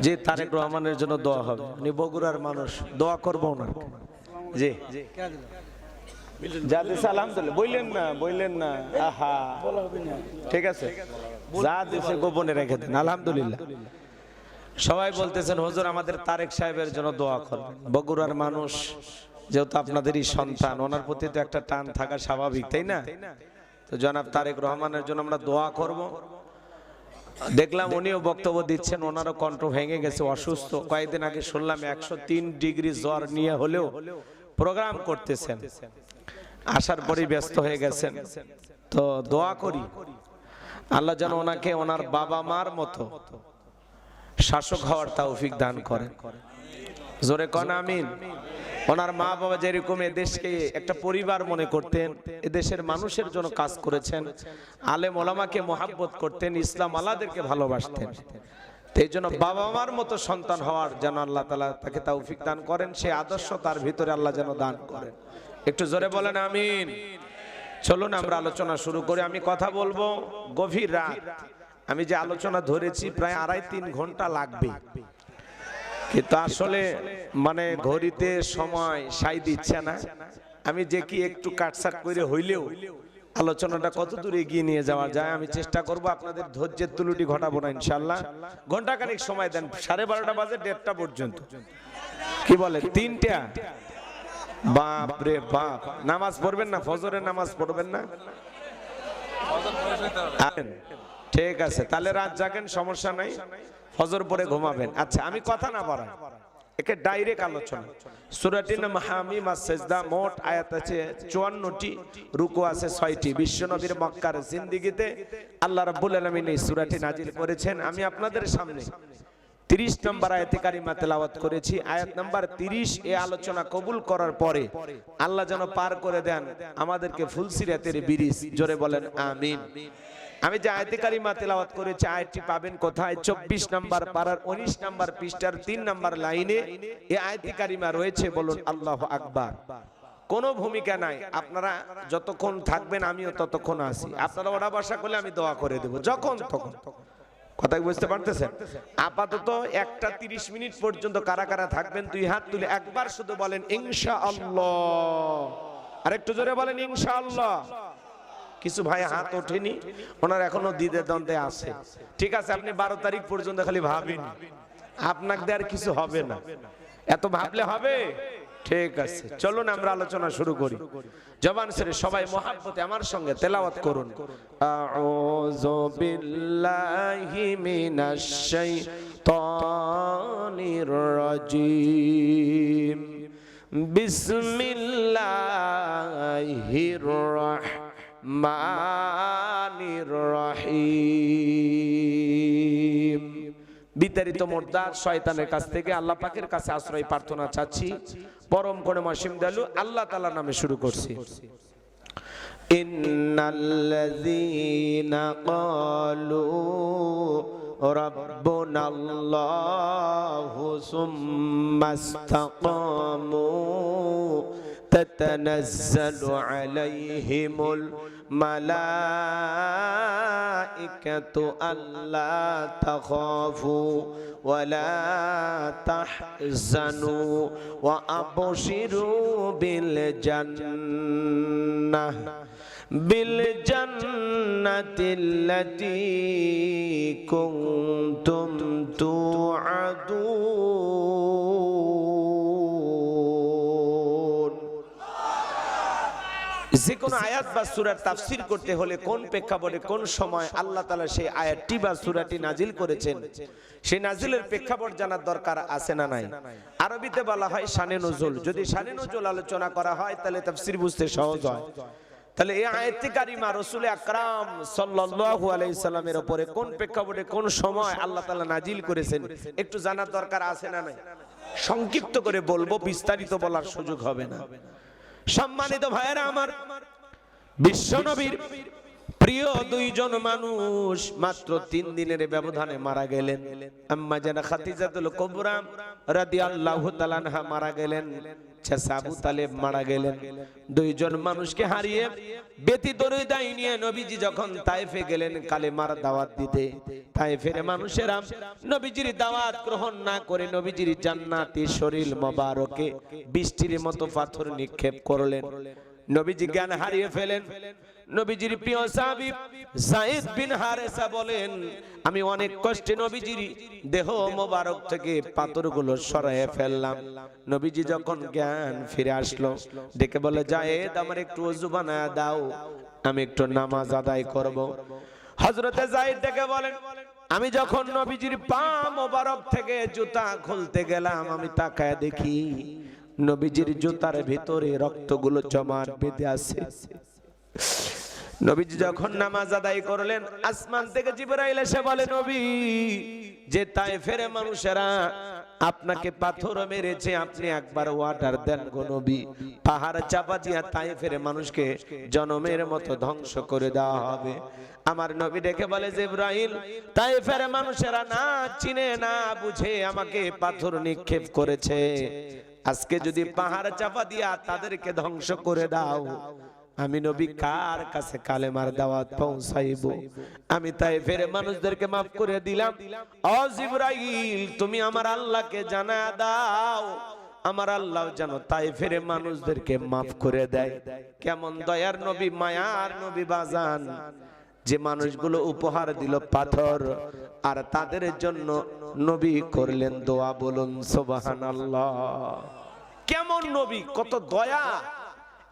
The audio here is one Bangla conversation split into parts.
জি তারেক রহমানের জন্য দোয়া হবে। উনি বগুড়ার মানুষ, দোয়া করব ওনার। জি। আলহামদুলিল্লাহ। না না। গোপনে আলহামদুলিল্লাহ। সবাই বলতেছেন, হুজুর, আমাদের তারেক সাহেবের জন্য দোয়া করবেন বগুড়ার মানুষ যেহেতু আপনাদেরই সন্তান, ওনার প্রতি তো একটা টান থাকা স্বাভাবিক, তাই না? তো জনাব তারেক রহমানের জন্য আমরা দোয়া করব। দেখলাম উনিও বক্তব্য দিচ্ছেন, ওনারও কণ্ঠ ভেঙে গেছে, অসুস্থ। কয়েকদিন আগে শুনলাম একশো তিন ডিগ্রি জ্বর নিয়ে হলেও প্রোগ্রাম করতেছেন। আসার পরই ব্যস্ত হয়ে গেছেন। তো দোয়া করি, আল্লাহ যেন ওনাকে ওনার বাবা মার মতো শাসক হওয়ার তৌফিক দান করেন। জোরে কন, আমিন। ওনার মা বাবা যেরকম এদেশকে একটা পরিবার মনে করতেন এদেশের মানুষের জন্য কাজ করেছেন, আলেম ওলামাকে মোহাব্বত করতেন, ইসলাম আলাদেরকে ভালোবাসতেন। এই জন্য বাবা মার মতো সন্তান হওয়ার যেন আল্লাহ তালা তাকে তা তৌফিক দান করেন, সে আদর্শ তার ভিতরে আল্লাহ যেন দান করেন। একটু জোরে বলেন, আমিন। চলুন আমরা আলোচনা শুরু করি, আমি কথা বলব গভীর রাত। আমি যে আলোচনা ধরেছি, প্রায় আড়াই তিন ঘণ্টা লাগবে। কিন্তু আসলে মানে ঘড়িতে সময় সাই দিচ্ছে না। আমি যে কি একটু কাটসাট করে হইলেও আলোচনাটা কত দূর এগিয়ে নিয়ে যাওয়া যায়, আমি চেষ্টা করব আপনাদের ধৈর্যের তুলুটি ঘটাবো না, ইনশাল্লাহ। ঘন্টাখানিক সময় দেন, সাড়ে বারোটা বাজে দেড়টা পর্যন্ত। কি বলে, তিনটা? বাপ রে বাপ। নামাজ পড়বেন না, ফজরের নামাজ পড়বেন না? ঠিক আছে, তাহলে রাত জাগেন, সমস্যা নাই। ফজর পরে ঘুমাবেন। আচ্ছা আমি কথা না বাড়াই। একে ডাইরেক্ট আলোচনা। সুরাটি নাম হামিম সেজদা মোট আয়াত আছে 54টি রুকু আছে ছয়টি। বিশ্বনবীর মক্কার জিন্দিগিতে আল্লাহ রাব্বুল আলামিন এই সূরাটি নাজিল করেছেন। আমি আপনাদের সামনে 30 নম্বর আয়াতে কারিমা তেলাওয়াত করেছি। আয়াত নাম্বার 30 এ আলোচনা কবুল করার পরে আল্লাহ যেন পার করে দেন আমাদেরকে ফুলসিরাতের বিরিজ। জোরে বলেন, আমিন। আমি যে আয়াতে কারিমা তেলাওয়াত করেছি, আয়াতটি পাবেন কোথায়? 24 নম্বর পারার 19 নম্বর পৃষ্ঠার 3 নম্বর লাইনে এই আয়াতে কারিমা রয়েছে, বলুন, আল্লাহু আকবার। কোনো ভূমিকা নাই। আপনারা যতক্ষণ থাকবেন, আমিও ততক্ষণ আছি। আপনারা ওরা বাসা করলে আমি দোয়া করে দেব। যখন, তখন। কথা বুঝতে পারতেছেন? আপাতত একটা তিরিশ মিনিট পর্যন্ত কারা কারা থাকবেন, দুই হাত তুলে একবার শুধু বলেন ইনশা আল্লাহ আর একটু জোরে বলেন ইনশা আল্লাহ কিছু ভাই হাত ওঠেনি, ওনার এখনও দিদে দ্বন্দ্বে আছে। ঠিক আছে, আপনি বারো তারিখ পর্যন্ত খালি ভাবেন। আপনাকে আর কিছু হবে না। এত ভাবলে হবে? ঠিক আছে, চলুন আমরা আলোচনা শুরু করি। জবান সেরে সবাই মহাব্বতে আমার সঙ্গে তেলাওয়াত করুন। আউযু বিল্লাহি মিনাশ শাইতানির রাজিম। বিসমিল্লাহির রাহমানির রহিম। বিতাড়িত মোর্দার শয়তানের কাছ থেকে আল্লাহ পাকের কাছে আশ্রয় প্রার্থনা চাচ্ছি। পরম করে মাসিম দালু আল্লাহ তাআলা নামে শুরু করছি ইন্নাল্লাযীনা ক্বালু ربنا الله ثم استقاموا تتنزل عليهم الملائكة ألا تخافوا ولا تحزنوا وأبشروا بالجنة بالجنة التي كنتم توعدون যে কোনো আয়াত বা সূরার তাফসির করতে হলে কোন প্রেক্ষাপটে কোন সময় আল্লাহ তাআলা সেই আয়াতটি বা সূরাটি নাজিল করেছেন? সেই নাজিলের প্রেক্ষাপট জানার দরকার আছে না নাই? আরবিতে বলা হয় শানে নজুল। যদি শানে নজুল আলোচনা করা হয়, তাহলে তাফসির বুঝতে সহজ হয়। তাহলে এই আয়াতটি কারিমা রাসূল আকরাম সাল্লাল্লাহু আলাইহি উপরে কোন প্রেক্ষাপটে কোন সময় আল্লাহ তাআলা নাজিল করেছেন? একটু জানার দরকার আছে না নাই? সংক্ষিপ্ত করে বলব, বিস্তারিত বলার সুযোগ হবে না। সম্মানিত ভাইয়েরা আমার বিশ্বনবীর প্রিয় দুইজন মানুষ মাত্র তিন দিনের ব্যবধানে মারা গেলেন। আম্মা জানা খাতিজাতুল কুবরা রাদিয়াল্লাহু তাআলা আনহা মারা গেলেন তালেব মারা গেলেন। দুইজন মানুষকে হারিয়ে নিয়ে নবীজি যখন তাইফে গেলেন কালেমার দাওয়াত দিতে। তাই ফেরে মানুষেরা নবীজির দাওয়াত গ্রহণ না করে নবীজির জান্নাতি শরীর মোবারকে বৃষ্টির মতো পাথর নিক্ষেপ করলেন। নবীজি জ্ঞান হারিয়ে ফেলেন। নবীজির প্রিয় সাহাবী সাইদ বিন হারেসা বলেন, আমি অনেক কষ্টে নবীজির দেহ মোবারক থেকে পাথরগুলো সরাইয়ে ফেললাম। নবীজি যখন জ্ঞান ফিরে আসলো, ডেকে বলে, জায়েদ, আমার একটু ওযু বানায় দাও, আমি একটু নামাজ আদায় করব। হযরতে জায়েদ ডেকে বলেন, আমি যখন নবীজির পা মোবারক থেকে জুতা খুলতে গেলাম, আমি তাকায় দেখি নবীজির জুতার ভিতরে রক্তগুলো জমাট বেঁধে আছে। নবীজি যখন নামাজ আদায় করলেন আসমান থেকে জিবরাইল এসে বলে নবী যে তাই ফেরে মানুষেরা আপনাকে পাথর মেরেছে আপনি একবার ওয়াটার দেন গো নবী। পাহাড় চাপা দিয়া তাই ফেরে মানুষকে জনমের মতো ধ্বংস করে দেওয়া হবে। আমার নবী ডেকে বলে যে ইব্রাহিম তাই ফেরে মানুষেরা না চিনে না বুঝে আমাকে পাথর নিক্ষেপ করেছে। আজকে যদি পাহাড় চাপা দিয়া তাদেরকে ধ্বংস করে দাও। আমি নবী কার কাছে কালেমার দাওয়াত পৌঁছাইব? আমি তাই ফেরে মানুষদেরকে মাফ করে দিলাম। ও জিবরাইল, তুমি আমার আল্লাহকে জানা দাও। আমার আল্লাহ জানো তাই ফেরে মানুষদেরকে মাফ করে দেয়। কেমন দয়ার নবী, মায়ার নবী বাজান। যে মানুষগুলো উপহার দিল পাথর, আর তাদের জন্য নবী করলেন দোয়া বলুন সোবাহান আল্লাহ কেমন নবী, কত দয়া।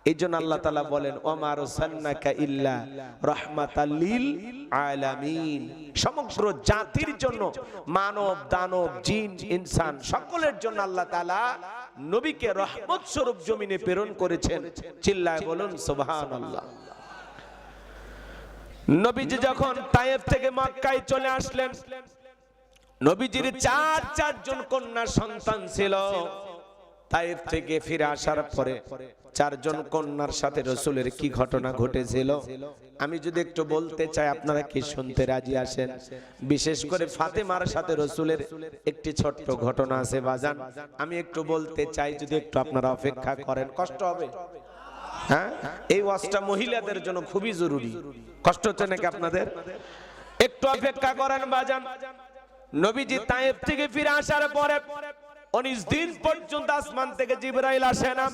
এই জন্য আল্লাহ তালা বলেন ওমার সান্নাকা ইল্লা রহমাতাল্লিল আলামিন। সমগ্র জাতির জন্য মানব, দানব, জিন, ইনসান সকলের জন্য আল্লাহ তালা নবীকে রহমত স্বরূপ জমিনে প্রেরণ করেছেন। চিল্লায় বলুন সুবহান আল্লাহ নবীজি যখন তায়েফ থেকে মক্কায় চলে আসলেন, নবীজির চার চারজন কন্যা সন্তান ছিল। তাইফ থেকে ফিরে আসার পরে চারজন কন্যার সাথে রসুলের কি ঘটনা ঘটেছিল? আমি যদি একটু বলতে চাই, আপনারা কি শুনতে রাজি আসেন বিশেষ করে ফাতেমার সাথে রসুলের একটি ছোট্ট ঘটনা আছে, বাজান। আমি একটু বলতে চাই, যদি একটু আপনারা অপেক্ষা করেন, কষ্ট হবে। হ্যাঁ? এই ওয়াজটা মহিলাদের জন্য খুবই জরুরি। কষ্ট হচ্ছে নাকি আপনাদের? একটু অপেক্ষা করেন, বাজান। নবীজি তায়েব থেকে ফিরে আসার পরে উনিশ দিন পর্যন্ত আসমান থেকে জিবরাইল আসে না।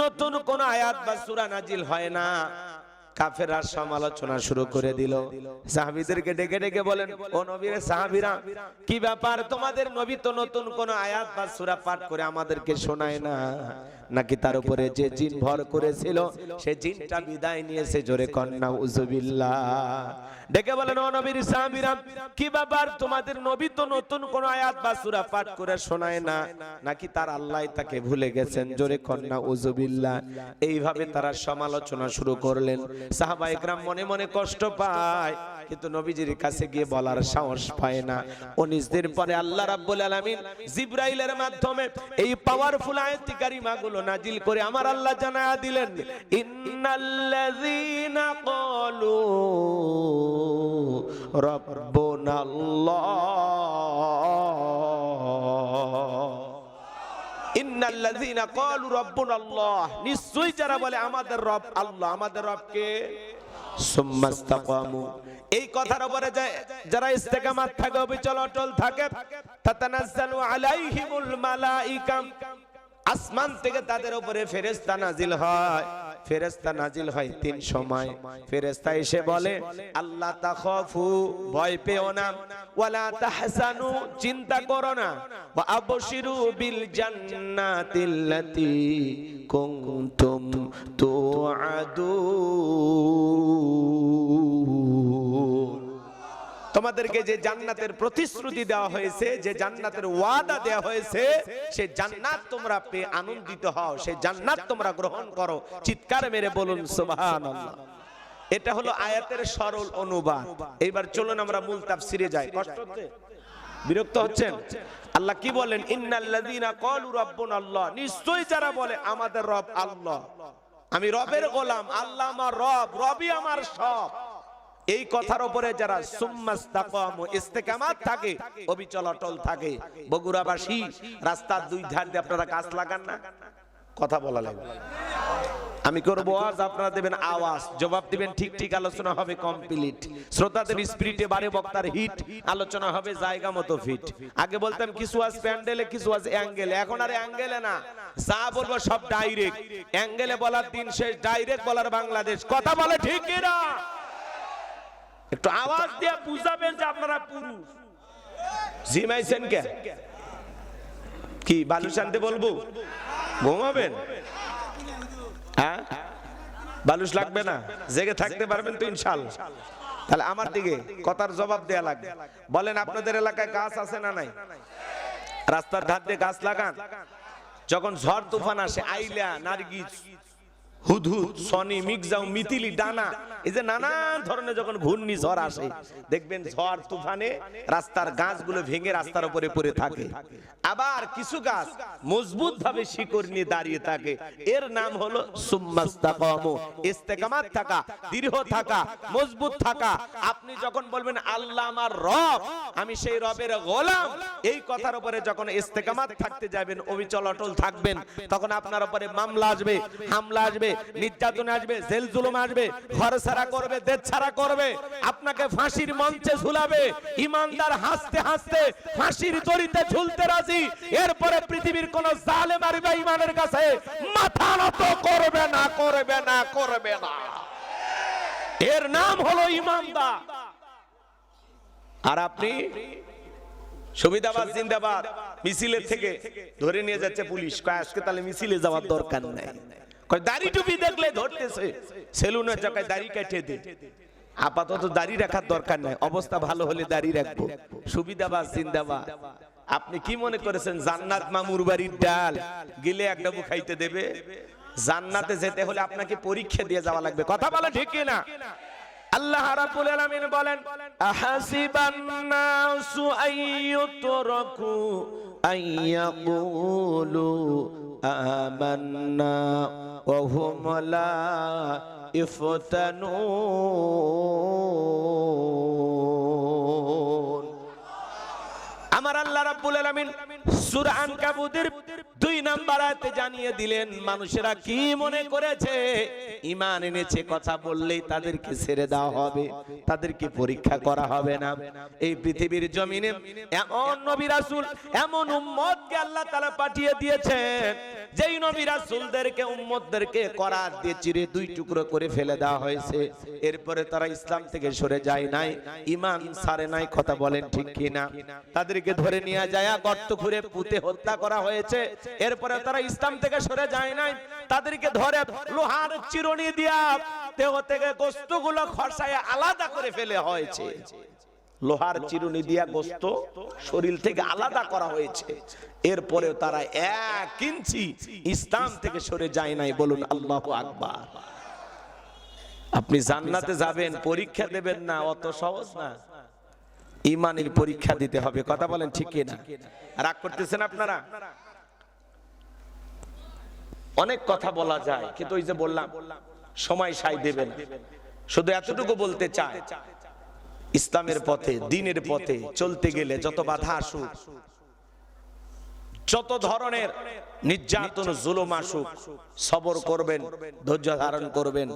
নতুন কোন আয়াত বা সুরা নাজিল হয় না। কাফেররা সমালোচনা শুরু করে দিল। সাহাবীদেরকে ডেকে ডেকে বলেন, ও নবীর সাহাবীরা, কি ব্যাপার? তোমাদের নবী তো নতুন কোন আয়াত বা সূরা পাঠ করে আমাদেরকে শোনায় না। নাকি তার উপরে যে জিন ভর করেছিল, সে জিনটা বিদায় নিয়েছে জোরে কন্যা উজুবিল্লাহ ডেকে বলেন, ও নবীর সাহাবীরা, কি ব্যাপার? তোমাদের নবী তো নতুন কোন আয়াত বা সূরা পাঠ করে শোনায় না। নাকি তার আল্লাহ তাকে ভুলে গেছেন? জোরে কন্যা উজুবিল্লাহ এইভাবে তারা সমালোচনা শুরু করলেন। সাহাবা একরাম মনে মনে কষ্ট পায়, কিন্তু নবীজির কাছে গিয়ে বলার সাহস পায় না। উনিশ দিন পরে আল্লাহ রাব্বুল আলামিন জিব্রাইলের মাধ্যমে এই পাওয়ারফুল আয়াতি কারিমাগুলো নাজিল করে আমার আল্লাহ জানায়া দিলেন, ইন্নাল্লাযীনা ক্বালু রাব্বুনাল্লাহ। যারা বলে আমাদের রব আল্লাহ, আমাদের এই কথার উপরে যারা ইস্তেকামাত থাকে, অবিচল, অটল থাকে আসমান থেকে তাদের উপরে ফেরেশতা নাজিল হয়। ফেরেশতা নাজিল হয় তিন সময়। ফেরেশতা এসে বলে, আল্লাহ তাখাফু ভয় পেও না। ওয়ালা তাহসানু, চিন্তা করো না। ওয়া আবশিরু বিল জান্নাতিল্লাতি কুনতুম তোমাদেরকে যে জান্নাতের প্রতিশ্রুতি দেওয়া হয়েছে, যে জান্নাতের ওয়াদা দেওয়া হয়েছে, সে জান্নাত তোমরা পেয়ে আনন্দিত হও, সে জান্নাত তোমরা গ্রহণ করো। চিৎকার মেরে বলুন, সুবহানাল্লাহ। এটা হলো আয়াতের সরল অনুবাদ। এইবার চলুন আমরা মূল তাফসিরে যাই। কষ্ট হচ্ছে? বিরক্ত হচ্ছেন? আল্লাহ কি বলেন? ইন্নাল্লাযীনা ক্বালু রাব্বুনাল্লাহ নিশ্চয়ই যারা বলে আমাদের রব আল্লাহ। আমি রবের গোলাম আল্লাহ আমার রব রবই আমার সব। এই কথার উপরে যারা সুম্মাস্তাকাম ইস্তেকামাত থাকে অবিচল অটল থাকে। বগুড়াবাসী রাস্তার দুই ধার দিয়ে আপনারা গাছ লাগান না? কথা বলা লাগবে আমি করব আজ আপনারা দেবেন আওয়াজ জবাব দিবেন ঠিক ঠিক আলোচনা হবে কমপ্লিট শ্রোতাদের স্পিরিটে বারে বক্তার হিট আলোচনা হবে জায়গা মতো ফিট আগে বলতাম কিছু আজ প্যান্ডেলে কিছু আজ অ্যাঙ্গেলে এখন আর অ্যাঙ্গেলে না। যা বলব সব ডাইরেক্ট অ্যাঙ্গেলে বলার দিন শেষ ডাইরেক্ট বলার বাংলাদেশ। কথা বলে ঠিক না। একটু আওয়াজ দিয়ে বুঝাবেন যে আপনারা পুরুষ। জিমাইছেন কে? কি বালু শান্তি বলব? ঘুমাবেন। বালুস লাগবে না, জেগে থাকতে পারবেন তো ইনশাল্লাহ তাহলে আমার দিকে কথার জবাব দেয়া লাগবে। বলেন, আপনাদের এলাকায় গাছ আছে না নাই? রাস্তার ধার দিয়ে গাছ লাগান। যখন ঝড় তুফান আসে, আইলা নার্গিস। হুদহুদ সনি মিগজাও মিতিলি ডানা। এই যে নানান ধরনের যখন ঘূর্ণি ঝড় আসে, দেখবেন ঝড় তুফানে রাস্তার গাছগুলো ভেঙে রাস্তার উপরে পড়ে থাকে। আবার কিছু গাছ মজবুত ভাবে শিকড় নিয়ে দাঁড়িয়ে থাকে। এর নাম হলো সুম্মাস্তাকামু। ইস্তেকামাত থাকা, দৃঢ় থাকা, মজবুত থাকা। আপনি যখন বলবেন, আল্লাহ আমার রব, আমি সেই রবের গোলাম, এই কথার উপরে যখন ইস্তেকামাত থাকতে যাবেন, অবিচল অটল থাকবেন, তখন আপনার উপরে মামলা আসবে, হামলা আসবে। নির্যাতন আসবে, জেল জুলুম আসবে, ঘর ছাড়া করবে, দেশ ছাড়া করবে, আপনাকে ফাঁসির মঞ্চে ঝুলাবে, ইমানদার হাসতে হাসতে ফাঁসির দড়িতে ঝুলতে রাজি, এরপরে পৃথিবীর কোন জালেম আর ইমানের কাছে মাথা নত করবে না করবে না করবে না। এর নাম হলো ইমানদার। আর আপনি সুবিধাবাদ জিন্দাবাদ, মিছিলের থেকে ধরে নিয়ে যাচ্ছে পুলিশ। আজকে তাহলে মিছিলে যাওয়ার দরকার নাই। দাড়ি টুপি দেখলে ধরতেছে। সেলুনের জায়গায় দাড়ি কেটে দে আপাতত দাড়ি রাখার দরকার নাই। অবস্থা ভালো হলে দাড়ি রাখব। সুবিধাবাদ জিন্দাবাদ আপনি কি মনে করেছেন, জান্নাত মামুর বাড়ির ডাল গিলে ডাবু খাইতে দেবে? জান্নাতে যেতে হলে আপনাকে পরীক্ষা দিয়ে যাওয়া লাগবে। কথা বলা ঠিক না আল্লাহ রাব্বুল আলামিন বলেন আহাসিবান নাসু আইয়ুতরাকু আইয়াকুলু আমান্না وهم لا يفتنون. আমার আল্লাহ রাব্বুল আলামিন সূরা আনকাবুতের দুই নাম্বার আয়াতে জানিয়ে দিলেন, মানুষেরা কি মনে করেছে? ঈমান এনেছে কথা বললেই তাদেরকে ছেড়ে দেওয়া হবে তাদেরকে পরীক্ষা করা হবে না। এই পৃথিবীর জমিনে এমন নবী রাসূল এমন উম্মতকে আল্লাহ তাআলা পাঠিয়ে দিয়েছেন যেই নবী রাসূলদেরকে উম্মতদেরকে করার দিয়ে চিরে দুই টুকরো করে ফেলে দেওয়া হয়েছে। এরপরে তারা ইসলাম থেকে সরে যায় নাই ইমান সারে নাই কথা বলেন ঠিক কিনা। তাদেরকে ধরে নিয়ে যায় গর্ত খুঁড়ে পুঁতে হত্যা করা হয়েছে। এরপরে তারা ইসলাম থেকে সরে যায় নাই। তাদেরকে ধরে লোহার চিরুনি দিয়া দেহ থেকে গোস্তগুলো খসায় আলাদা করে ফেলে হয়েছে। লোহার চিরুনি দিয়া গোস্ত শরীর থেকে আলাদা করা হয়েছে। এরপরেও তারা এক ইঞ্চি ইসলাম থেকে সরে যায় নাই, বলুন আল্লাহ আকবার। আপনি জান্নাতে যাবেন, পরীক্ষা দেবেন না, অত সহজ না। ইমানের পরীক্ষা দিতে হবে, কথা বলেন ঠিক না রাগ করতেছেন আপনারা? অনেক কথা বলা যায় কিন্তু ওই যে বললাম সময় সাই দেবে না। শুধু এতটুকু বলতে চায় ইসলামের পথে দিনের পথে চলতে গেলে যত বাধা আসুক যত ধরনের নির্যাতন জুলুম আসুক সবর করবেন ধৈর্য ধারণ করবেন।